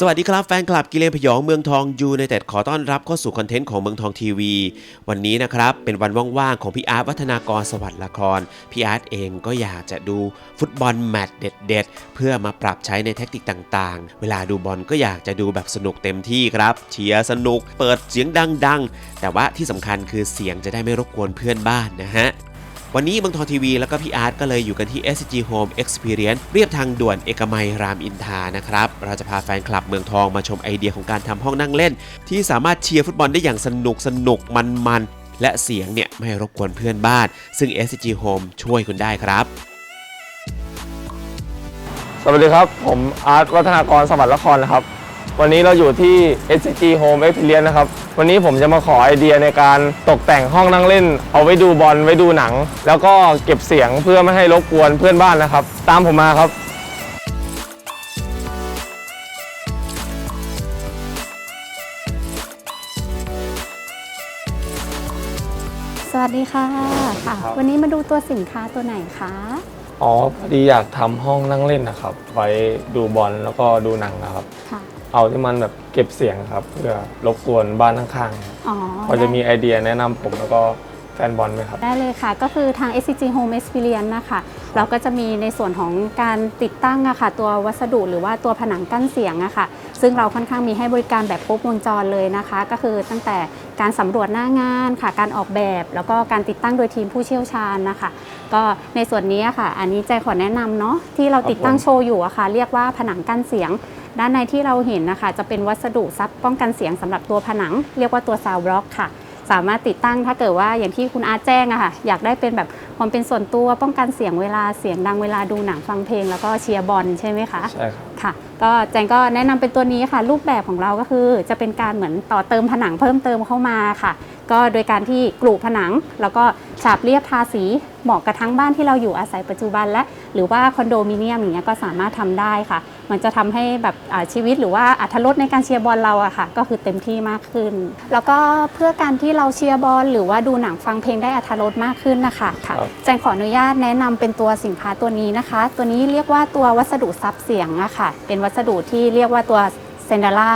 สวัสดีครับแฟนคลับกิเลนพยองเมืองทองยูในเต็ดขอต้อนรับเข้าสู่คอนเทนต์ของเมืองทองทีวี วันนี้นะครับเป็นวันว่างๆของพี่อาร์ตวัฒนากรสวัสดิ์ละครพี่อาร์ตเองก็อยากจะดูฟุตบอลแมตช์เด็ดๆ เพื่อมาปรับใช้ในแทคติกต่างๆ เวลาดูบอลก็อยากจะดูแบบสนุกเต็มที่ครับ เชียร์สนุกเปิดเสียงดังๆ แต่ว่าที่สำคัญคือเสียงจะได้ไม่รบกวนเพื่อนบ้านนะฮะ วันนี้เมืองทองทีวีแล้วก็พี่อาร์ตก็เลยอยู่กันที่ SG Home Experience เรียบทางด่วนเอกมัยรามอินทานะครับ เราจะพาแฟนคลับเมืองทองมาชมไอเดียของการทำห้องนั่งเล่น ที่สามารถเชียร์ฟุตบอลได้อย่างสนุกสนุกมันมันและเสียงเนี่ยไม่รบกวนเพื่อนบ้าน ซึ่ง SG Home ช่วยคุณได้ครับ สวัสดีครับ ผมอาร์ตวัฒนากรสวัสดิ์ละครนะครับ วันนี้เราอยู่ที่ SCG Home Experience นะครับ วันนี้ผมจะมาขอไอเดียในการตกแต่งห้องนั่งเล่น เอาไว้ดูบอลไว้ดูหนัง แล้วก็เก็บเสียงเพื่อไม่ให้รบกวนเพื่อนบ้านนะครับ ตามผมมาครับสวัสดีค่ะค่ะครับวันนี้มาดูตัวสินค้าตัวไหนคะ อ๋อพอดีอยากทำห้องนั่งเล่นนะครับ ไว้ดูบอลแล้วก็ดูหนังนะครับ ค่ะ เอาที่มันแบบเก็บเสียงครับเพื่อรบกวนบ้านข้างๆครับอ๋อพอจะมีไอเดียแนะนำผมแล้วก็แฟนบอลไหมครับ ได้เลยค่ะ ก็คือทาง SCG Home Experience นะคะ เราก็จะมีในส่วนของการติดตั้งอะค่ะ ตัววัสดุหรือว่าตัวผนังกั้นเสียงอะค่ะ ซึ่งเราค่อนข้างมีให้บริการแบบครบวงจรเลยนะคะ ก็คือตั้งแต่การสำรวจหน้างานค่ะ การออกแบบ แล้วก็การติดตั้งโดยทีมผู้เชี่ยวชาญนะคะ ก็ในส่วนนี้ค่ะ อันนี้ใจขอแนะนำเนาะที่เราติดตั้งโชว์อยู่อะค่ะ เรียกว่าผนังกั้นเสียง ด้านในที่เราเห็นนะคะ จะเป็นวัสดุซับป้องกันเสียงสำหรับตัวผนัง เรียกว่าตัวซาวบล็อกค่ะ สามารถติดตั้งถ้าเกิดว่าอย่างที่คุณอาแจ้งอะค่ะ อยากได้เป็นแบบ ความเป็นส่วนตัวป้องกันเสียงเวลาเสียงดังเวลาดูหนังฟังเพลง แล้วก็เชียร์บอลใช่ไหมคะใช่ครับค่ะ ก็แจงก็แนะนำเป็นตัวนี้ค่ะ รูปแบบของเราก็คือ จะเป็นการเหมือนต่อเติมผนังเพิ่มเติมเข้ามาค่ะ ก็โดยการที่กรูผนัง แล้วก็ฉาบเรียบทาสีเหมาะกับทั้งบ้านที่เราอยู่อาศัยปัจจุบันและ หรือว่าคอนโดมิเนียมอย่างเงี้ยก็สามารถทำได้ค่ะ มันจะทำให้แบบอ่าชีวิตหรือว่าอัธรสในการเชียร์บอลเราอะค่ะ ก็คือเต็มที่มากขึ้น แล้วก็เพื่อการที่เราเชียร์บอลหรือว่าดูหนังฟังเพลงได้อัธรสมากขึ้นนะคะค่ะครับแจงขออนุญาตแนะนำเป็นตัวสินค้าตัวนี้นะคะ ตัวนี้เรียกว่าตัววัสดุซับเสียงอะค่ะ เป็นวัสดุที่เรียกว่าตัวเซนเดล่า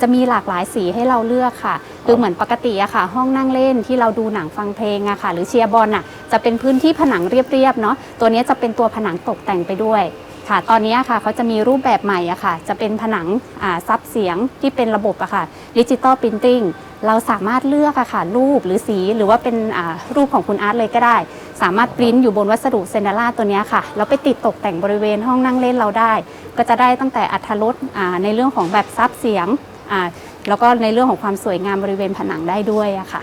จะมีหลากหลายสีให้เราเลือกค่ะคือเหมือนปกติอะค่ะ ห้องนั่งเล่นที่เราดูหนังฟังเพลงอะค่ะ หรือเชียร์บอลอะจะเป็นพื้นที่ผนังเรียบๆเนาะตัวนี้จะเป็นตัวผนังตกแต่งไปด้วยค่ะ ตอนนี้ค่ะเขาจะมีรูปแบบใหม่อะค่ะ จะเป็นผนังอ่าซับเสียงที่เป็นระบบอะค่ะดิจิตอลพิมพ์ติ้ง เราสามารถเลือกอะค่ะรูปหรือสีหรือว่าเป็นรูปของคุณอาร์ตเลยก็ได้ สามารถปริ้นอยู่บนวัสดุเซนเดล่าตัวนี้ค่ะแล้วไปติดตกแต่งบริเวณห้องนั่งเล่นเราได้ ก็จะได้ตั้งแต่อัตรสในเรื่องของแบบซับเสียงแล้วก็ในเรื่องของความสวยงามบริเวณผนังได้ด้วยอะค่ะ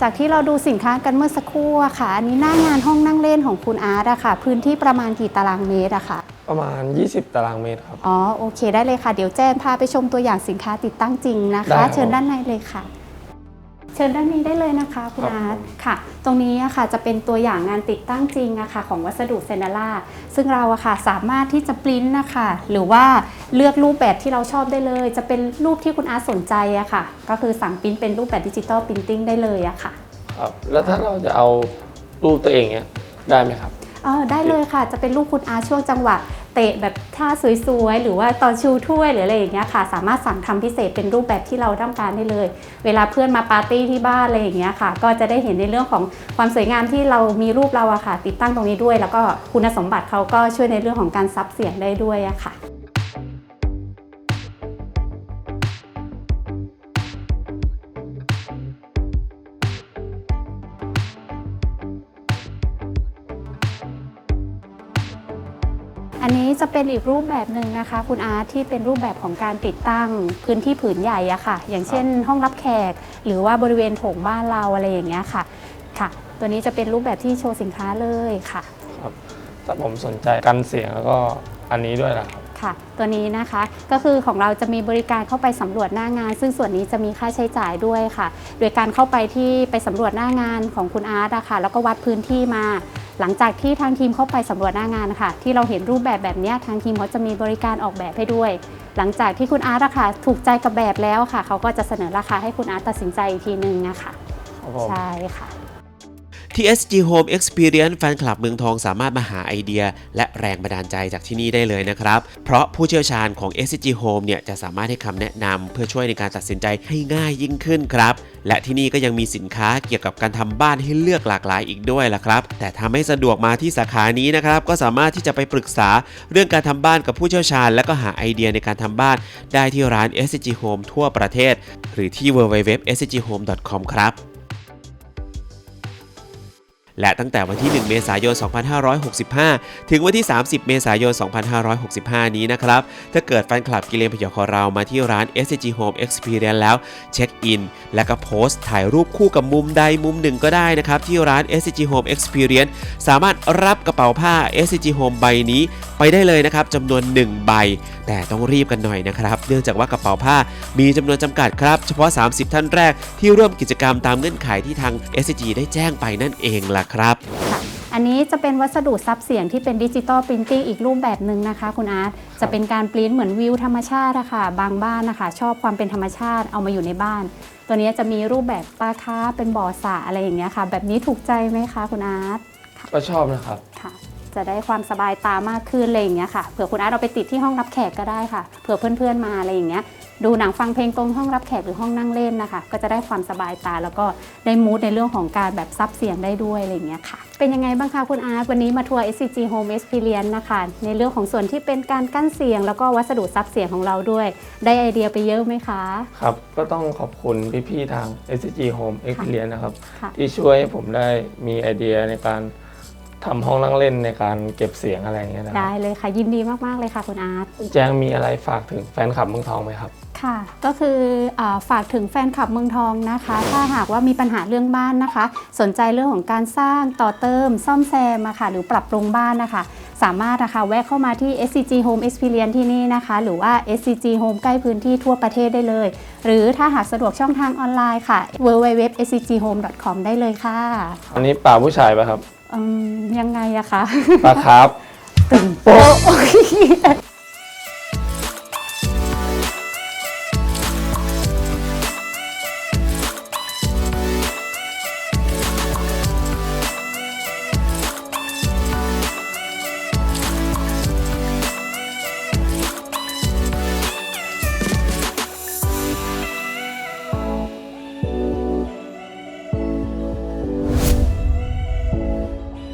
จากที่เราดูสินค้ากันเมื่อสักครู่อะค่ะ อันนี้หน้างานห้องนั่งเล่นของคุณอาร์ตอะค่ะ พื้นที่ประมาณกี่ตารางเมตรอะค่ะ ประมาณ 20 ตารางเมตรครับ อ๋อโอเคได้เลยค่ะ เดี๋ยวแจ้งพาไปชมตัวอย่างสินค้าติดตั้งจริงนะได้คะครับเชิญด้านในเลยค่ะ เชิญด้านนี้ได้เลยนะคะคุณครับอาร์ตผมค่ะ ตรงนี้อะค่ะจะเป็นตัวอย่างงานติดตั้งจริงอะค่ะของวัสดุเซนเดล่าซึ่งเราอะค่ะสามารถที่จะปริ้นนะคะหรือว่าเลือกรูปแบบที่เราชอบได้เลย จะเป็นรูปที่คุณอาร์ตสนใจอะค่ะ ก็คือสั่งปริ้นเป็นรูปแบบดิจิตอลปรินติ้งได้เลยอะค่ะ ครับแล้วถ้าเราจะเอารูปตัวเองเนี้ยได้ไหมครับเออได้เลยค่ะ จะเป็นลูกคุณอาช่วงจังหวะเตะแบบท่าสวยๆ หรือว่าตอนชูถ้วยหรืออะไรอย่างเงี้ยค่ะ สามารถสั่งทำพิเศษเป็นรูปแบบที่เราต้องการได้เลย เวลาเพื่อนมาปาร์ตี้ที่บ้านอะไรอย่างเงี้ยค่ะ ก็จะได้เห็นในเรื่องของความสวยงามที่เรามีรูปเราอะค่ะ ติดตั้งตรงนี้ด้วย แล้วก็คุณสมบัติเขาก็ช่วยในเรื่องของการซับเสียงได้ด้วยอะค่ะ อันนี้จะเป็นอีกรูปแบบหนึ่งนะคะ คุณอาร์ตที่เป็นรูปแบบของการติดตั้งพื้นที่ผืนใหญ่อะค่ะ อย่างเช่น ห้องรับแขก หรือว่าบริเวณโถงบ้านเราอะไรอย่างเงี้ยค่ะค่ะ ตัวนี้จะเป็นรูปแบบที่โชว์สินค้าเลยค่ะ ครับแต่ผมสนใจกันเสียงแล้วก็อันนี้ด้วยนะครับ ค่ะ ตัวนี้นะคะก็คือของเราจะมีบริการเข้าไปสำรวจหน้างาน ซึ่งส่วนนี้จะมีค่าใช้จ่ายด้วยค่ะ โดยการเข้าไปที่ไปสำรวจหน้างานของคุณอาร์ตอะค่ะแล้วก็วัดพื้นที่มาหลังจากที่ทางทีมเข้าไปสำรวจหน้างานนะคะที่เราเห็นรูปแบบแบบเนี้ยทางทีมเขาจะมีบริการออกแบบให้ด้วย หลังจากที่คุณอาร์ตอะค่ะถูกใจกับแบบแล้วค่ะ เขาก็จะเสนอราคาให้คุณอาร์ตตัดสินใจอีกทีนึงนะคะครับผมใช่ค่ะ ที่ SG Home Experience แฟนคลับเมืองทองสามารถมาหาไอเดีย และแรงบันดาลใจจากที่นี่ได้เลยนะครับ เพราะผู้เชี่ยวชาญของ SG Home เนี่ยจะสามารถให้คำแนะนำเพื่อช่วยในการตัดสินใจให้ง่ายยิ่งขึ้นครับ และที่นี่ก็ยังมีสินค้าเกี่ยวกับการทำบ้านให้เลือกหลากหลายอีกด้วยล่ะครับ แต่ถ้าไม่สะดวกมาที่สาขานี้นะครับ ก็สามารถที่จะไปปรึกษาเรื่องการทำบ้านกับผู้เชี่ยวชาญ และก็หาไอเดียในการทำบ้าน ได้ที่ร้าน SG Home ทั่วประเทศ หรือที่ www.sghome.com ครับ และตั้งแต่วันที่ 1 เมษายน 2565 ถึงวันที่ 30 เมษายน 2565 นี้นะครับ ถ้าเกิดแฟนคลับกิเลนพยองของเรามาที่ร้าน SCG Home Experience แล้ว เช็คอิน และก็โพสต์ถ่ายรูปคู่กับมุมใดมุมหนึ่งก็ได้นะครับ ที่ร้าน SCG Home Experience สามารถรับกระเป๋าผ้า SCG Home ใบนี้ไปได้เลยนะครับจำนวน 1 ใบ แต่ต้องรีบกันหน่อยนะครับ เนื่องจากว่ากระเป๋าผ้ามีจำนวนจำกัดครับ เฉพาะ 30 ท่านแรกที่ร่วมกิจกรรมตามเงื่อนไขที่ทาง SCG ได้แจ้งไปนั่นเองล่ะครับค่ะอันนี้จะเป็นวัสดุซับเสียงที่เป็นดิจิตอลปรินติ้งอีกรูปแบบหนึ่งนะคะ คุณอาร์ตจะเป็นการปริ้นเหมือนวิวธรรมชาติอะค่ะ บางบ้านนะคะชอบความเป็นธรรมชาติเอามาอยู่ในบ้าน ตัวนี้จะมีรูปแบบปลาคาร์ฟเป็นบ่อสระอะไรอย่างเงี้ยค่ะ แบบนี้ถูกใจไหมคะคุณอาร์ตก็ชอบนะครับค่ะ จะได้ความสบายตามากขึ้นอะไรอย่างเงี้ยค่ะเผื่อคุณอาร์ตเอาไปติดที่ห้องรับแขกก็ได้ค่ะเผื่อเพื่อนๆมาอะไรอย่างเงี้ยดูหนังฟังเพลงตรงห้องรับแขกหรือห้องนั่งเล่นนะคะ ก็จะได้ความสบายตาแล้วก็ได้มูดในเรื่องของการแบบซับเสียงได้ด้วยอะไรอย่างเงี้ยค่ะ เป็นยังไงบ้างคะคุณอาร์ตวันนี้มาทัวร์ SCG Home Experience นะคะ ในเรื่องของส่วนที่เป็นการกั้นเสียง แล้วก็วัสดุซับเสียงของเราด้วย ได้ไอเดียไปเยอะไหมคะ ครับ ก็ต้องขอบคุณพี่ๆทาง SCG Home Experience นะครับค่ะที่ช่วยให้ผมได้มีไอเดียในการ ทำห้องนั่งเล่นในการเก็บเสียงอะไรอย่างเงี้ยนะคได้รับเลยค่ะยินดีมากๆเลยค่ะคุณอาร์ต แจ้งมีอะไรฝากถึงแฟนคลับเมืองทองไหมครับ ค่ะ ก็คืออาฝากถึงแฟนคลับเมืองทองนะคะ ถ้าหากว่ามีปัญหาเรื่องบ้านนะคะ สนใจเรื่องของการสร้างต่อเติม ซ่อมแซมอะค่ะ หรือปรับปรุงบ้านนะคะ สามารถนะคะแวะเข้ามาที่ SCG Home Experience ที่นี่นะคะ หรือว่า SCG Home ใกล้พื้นที่ทั่วประเทศได้เลย หรือถ้าหากสะดวกช่องทางออนไลน์ค่ะ www.scghome.com ได้เลยค่ะ อันนี้ป่าผู้ชายปะครับ อืมยังไงอะคะปลาครับโอ้โอเค